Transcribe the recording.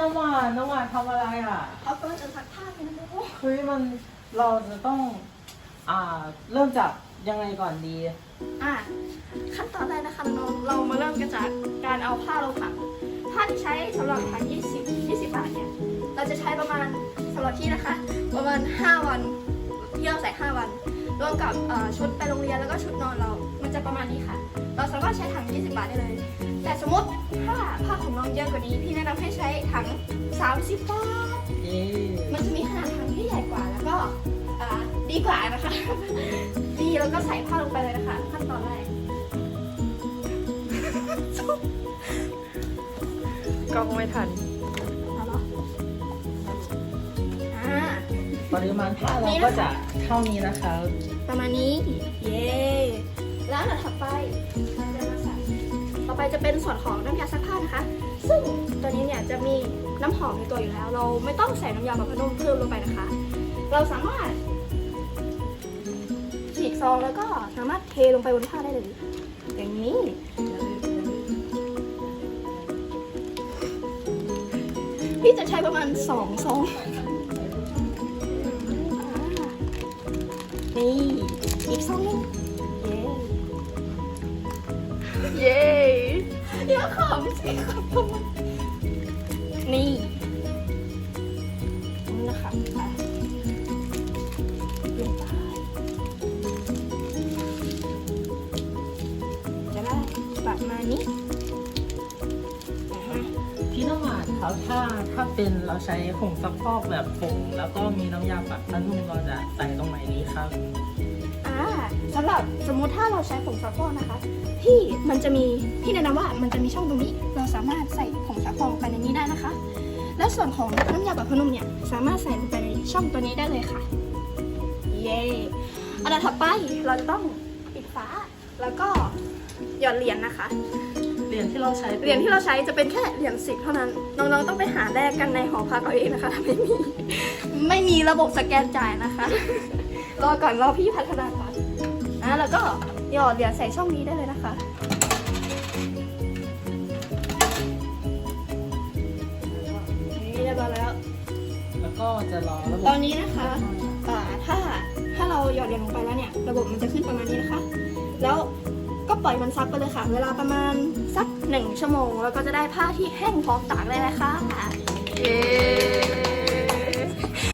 น้ำหวานน้ำหวานทำอะไรอะเขากำลังจะซักผ้าเลยนะโมเฮ้ยมันเราจะต้อง อ่า เริ่มจากยังไงก่อนดี อะขั้นตอนแรกนะคะน้องเรามาเริ่มกันจากการเอาผ้าลงถังผ้าที่ใช้สำหรับถัง20 20 บาทเนี่ยเราจะใช้ประมาณสำหรับที่นะคะ ประมาณ 5 วันที่เราใส่5วันรวมกับเอ่อชุดไปโรงเรียนแล้วก็ชุดนอนเรา มันจะประมาณนี้ค่ะ เราสามารถใช้ถัง 20 บาทได้เลย แต่สมมติถ้าผ้าของน้องเยอะกว่านี้พี่แนะนำให้ใช้ถัง 30บาทเย้มันจะมีขนาดถังที่ใหญ่กว่าแล้วก็อ่าดีกว่านะคะ ดีแล้วก็ใส่ผ้าลงไปเลยนะคะ ขั้นตอนแรกกล้องไม่ทันเอาเหรออ่าปริมาณผ้าเราก็จะเท่านี้นะคะ ประมาณนี้ เย้ แล้วอันดับถัดไป ไปจะเป็นส่วนของน้ำยาซักผ้านะคะ ซึ่งตัวนี้เนี่ยจะมีน้ำหอมในตัวอยู่แล้ว เราไม่ต้องใส่น้ำยาแบบพนุ่มเพิ่มลงไปนะคะ เราสามารถฉีกซองแล้วก็สามารถเทลงไปบนผ้าได้เลย อย่างนี้พี่จะใช้ประมาณสองซองนี่อีกซองนึง ขำสิขำทำไมนี่นี่นะคะอะลงไปจะได้ประมาณนี้อ่าฮะพี่น้ำหวานครับถ้าถ้าเป็นเราใช้ผงซักฟอกแบบผงแล้วก็มีน้ำยาปะนุ่มเราจะใส่ตรงไหนนี้ครับ สำหรับสมมติถ้าเราใช้ผงซักฟอกนะคะ ที่มันจะมีพี่แนะนำว่ามันจะมีช่องตรงนี้ เราสามารถใส่ผงซักฟอกลงไปในนี้ได้นะคะ และส่วนของน้ำยาแบบพนุ่มเนี่ยสามารถใส่ลงไปในช่องตัวนี้ได้เลยค่ะ เย้อันดับถัดไปเราจะต้องปิดฝาแล้วก็หยอดเหรียญนะคะ เหรียญที่เราใช้ป็นเหรียญที่เราใช้จะเป็นแค่เหรียญสิบเท่านั้น น้องๆต้องไปหาแลกกันในหอพักเอาเองนะคะถ้าไม่มีไม่มีระบบสแกนจ่ายนะคะ รอก่อนรอพี่พัฒนาก่อน อะแล้วก็หยอดเหรียญใส่ช่องนี้ได้เลยนะคะ นี่เรียบร้อยแล้ว แล้วก็จะรอระบตบอนนี้นะคะอ่าถ้าถ้าเราหยอดเหรียญลงไปแล้วเนี่ย ระบบมันจะขึ้นประมาณนี้นะคะ แล้วก็ปล่อยมันซักไปเลยค่ะ เวลาประมาณสักหนึ่งชั่วโมง แล้วก็จะได้ผ้าที่แห้งพร้อมตากได้เลยค่ะ